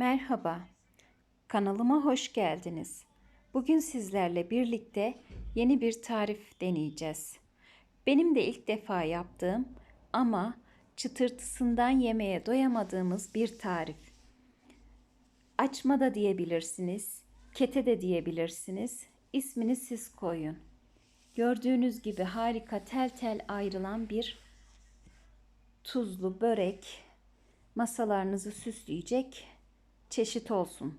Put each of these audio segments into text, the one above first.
Merhaba, kanalıma hoş geldiniz. Bugün sizlerle birlikte yeni bir tarif deneyeceğiz. Benim de ilk defa yaptığım ama çıtırtısından yemeye doyamadığımız bir tarif. Açma da diyebilirsiniz, kete de diyebilirsiniz. İsmini siz koyun. Gördüğünüz gibi harika tel tel ayrılan bir tuzlu börek masalarınızı süsleyecek çeşit olsun.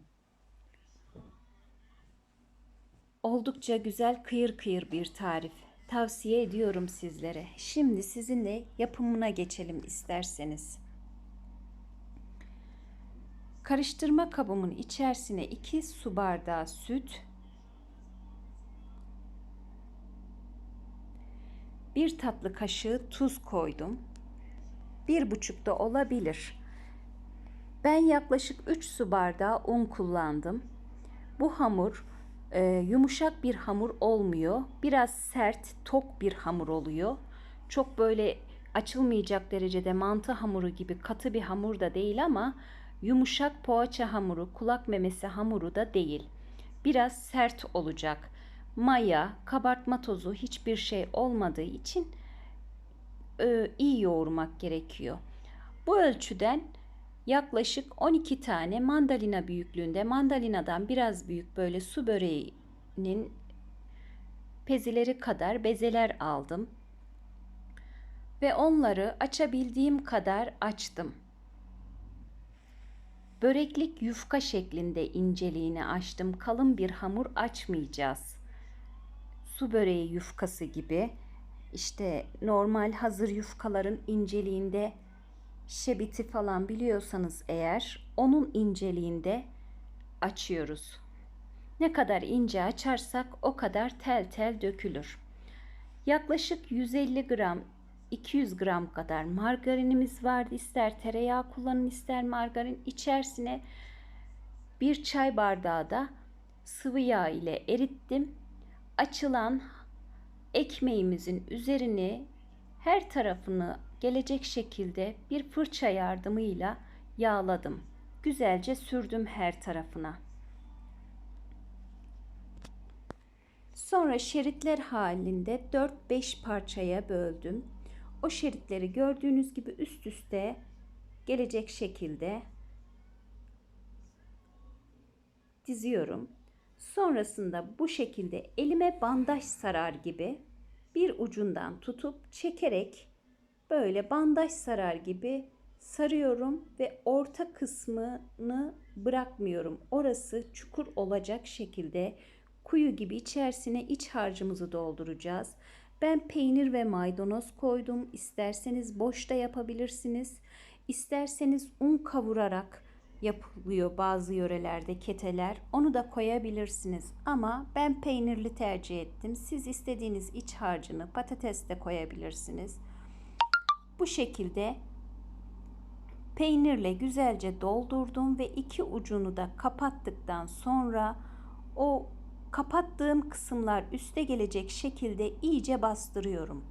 Oldukça güzel kıyır kıyır bir tarif. Tavsiye ediyorum sizlere. Şimdi sizinle yapımına geçelim isterseniz. Karıştırma kabımın içerisine 2 su bardağı süt, 1 tatlı kaşığı tuz koydum. Bir buçuk da olabilir. Ben yaklaşık 3 su bardağı un kullandım. Bu hamur e, yumuşak bir hamur olmuyor. Biraz sert, tok bir hamur oluyor. Çok böyle açılmayacak derecede mantı hamuru gibi katı bir hamur da değil ama yumuşak poğaça hamuru, kulak memesi hamuru da değil. Biraz sert olacak. Maya, kabartma tozu hiçbir şey olmadığı için e, iyi yoğurmak gerekiyor. Bu ölçüden yaklaşık 12 tane mandalina büyüklüğünde mandalinadan biraz büyük böyle su böreğinin pezileri kadar bezeler aldım. Ve onları açabildiğim kadar açtım. Böreklik yufka şeklinde inceliğini açtım. Kalın bir hamur açmayacağız. Su böreği yufkası gibi işte normal hazır yufkaların inceliğinde şebiti falan biliyorsanız eğer onun inceliğinde açıyoruz. Ne kadar ince açarsak o kadar tel tel dökülür. Yaklaşık 150 gram 200 gram kadar margarinimiz vardı. İster tereyağı kullanın ister margarin. İçerisine bir çay bardağı da sıvı yağ ile erittim. Açılan ekmeğimizin üzerini her tarafını gelecek şekilde bir fırça yardımıyla yağladım. Güzelce sürdüm her tarafına. Sonra şeritler halinde 4-5 parçaya böldüm. O şeritleri gördüğünüz gibi üst üste gelecek şekilde diziyorum. Sonrasında bu şekilde elime bandaj sarar gibi bir ucundan tutup çekerek böyle bandaj sarar gibi sarıyorum ve orta kısmını bırakmıyorum. Orası çukur olacak şekilde kuyu gibi içerisine iç harcımızı dolduracağız. Ben peynir ve maydanoz koydum. İsterseniz boş da yapabilirsiniz. İsterseniz un kavurarak yapılıyor bazı yörelerde keteler. Onu da koyabilirsiniz. Ama ben peynirli tercih ettim. Siz istediğiniz iç harcını patates de koyabilirsiniz. Bu şekilde peynirle güzelce doldurdum ve iki ucunu da kapattıktan sonra o kapattığım kısımlar üste gelecek şekilde iyice bastırıyorum.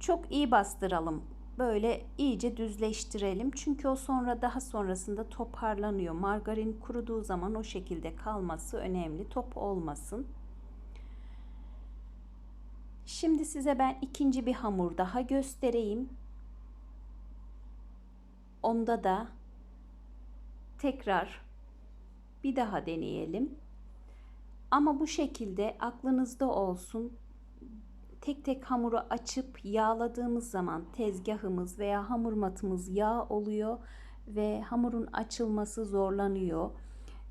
Çok iyi bastıralım. Böyle iyice düzleştirelim. Çünkü o sonra daha sonrasında toparlanıyor. Margarin kuruduğu zaman o şekilde kalması önemli. Top olmasın. Şimdi size ben ikinci bir hamur daha göstereyim. Onda da tekrar bir daha deneyelim. Ama bu şekilde aklınızda olsun. Tek tek hamuru açıp yağladığımız zaman tezgahımız veya hamur matımız yağ oluyor ve hamurun açılması zorlanıyor.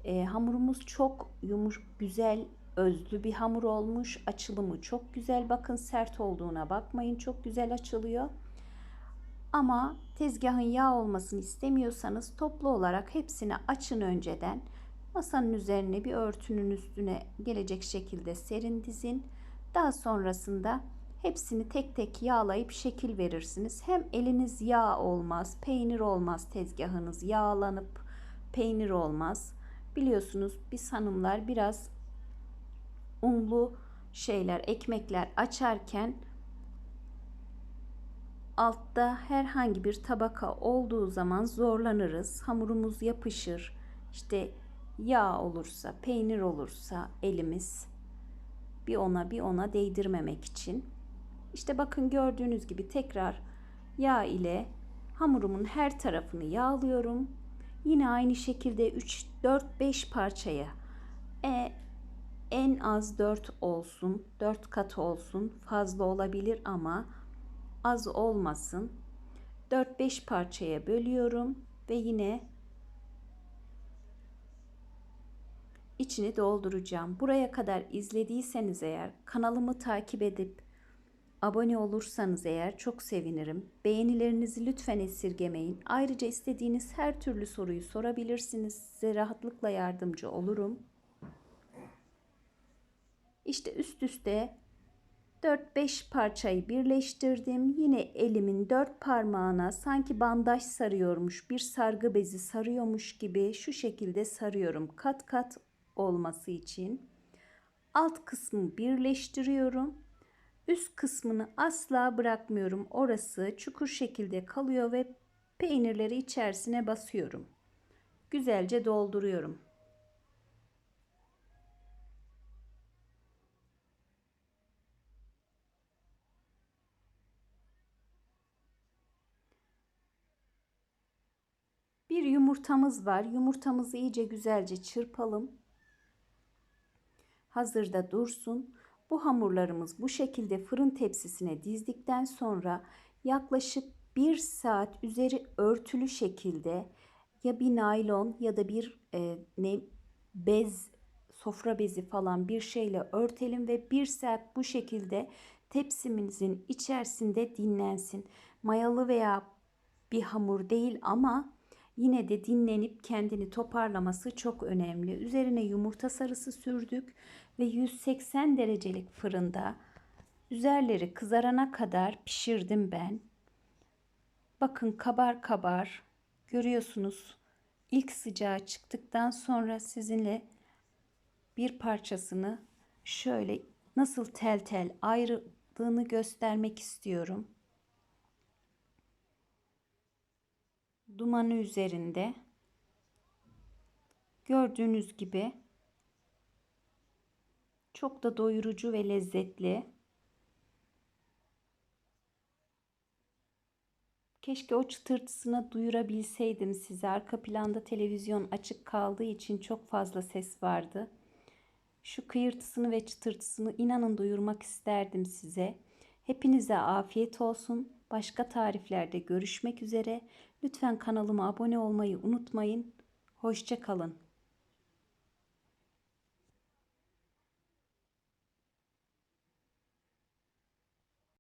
E, hamurumuz çok yumuş, güzel özlü bir hamur olmuş. Açılımı çok güzel. Bakın sert olduğuna bakmayın. Çok güzel açılıyor. Ama tezgahın yağ olmasını istemiyorsanız toplu olarak hepsini açın önceden. Masanın üzerine bir örtünün üstüne gelecek şekilde serin dizin. Daha sonrasında hepsini tek tek yağlayıp şekil verirsiniz. Hem eliniz yağ olmaz, peynir olmaz tezgahınız yağlanıp peynir olmaz. Biliyorsunuz biz hanımlar biraz unlu şeyler, ekmekler açarken altta herhangi bir tabaka olduğu zaman zorlanırız. Hamurumuz yapışır. İşte yağ olursa, peynir olursa elimiz bir ona bir ona değdirmemek için. İşte bakın gördüğünüz gibi tekrar yağ ile hamurumun her tarafını yağlıyorum. Yine aynı şekilde 3 4 5 parçaya e, en az 4 olsun, 4 kat olsun. Fazla olabilir ama az olmasın. 4-5 parçaya bölüyorum ve yine içini dolduracağım. Buraya kadar izlediyseniz eğer kanalımı takip edip abone olursanız eğer çok sevinirim. Beğenilerinizi lütfen esirgemeyin. Ayrıca istediğiniz her türlü soruyu sorabilirsiniz. Size rahatlıkla yardımcı olurum. İşte üst üste 4-5 parçayı birleştirdim. Yine elimin dört parmağına sanki bandaj sarıyormuş, bir sargı bezi sarıyormuş gibi şu şekilde sarıyorum. Kat kat olması için. Alt kısmı birleştiriyorum. Üst kısmını asla bırakmıyorum. Orası çukur şekilde kalıyor ve peynirleri içerisine basıyorum. Güzelce dolduruyorum. Bir yumurtamız var. Yumurtamızı iyice güzelce çırpalım. Hazırda dursun. Bu hamurlarımız bu şekilde fırın tepsisine dizdikten sonra yaklaşık bir saat üzeri örtülü şekilde ya bir naylon ya da bir e, ne bez sofra bezi falan bir şeyle örtelim ve bir saat bu şekilde tepsimizin içerisinde dinlensin. Mayalı veya bir hamur değil ama Yine de dinlenip kendini toparlaması çok önemli. Üzerine yumurta sarısı sürdük ve 180 derecelik fırında üzerleri kızarana kadar pişirdim ben. Bakın kabar kabar görüyorsunuz. İlk sıcağı çıktıktan sonra sizinle bir parçasını şöyle nasıl tel tel ayrıldığını göstermek istiyorum. Dumanı üzerinde gördüğünüz gibi çok da doyurucu ve lezzetli. Keşke o çıtırtısını duyurabilseydim size. Arka planda televizyon açık kaldığı için çok fazla ses vardı. Şu kıyırtısını ve çıtırtısını inanın duyurmak isterdim size. Hepinize afiyet olsun. Başka tariflerde görüşmek üzere. Lütfen kanalıma abone olmayı unutmayın. Hoşça kalın.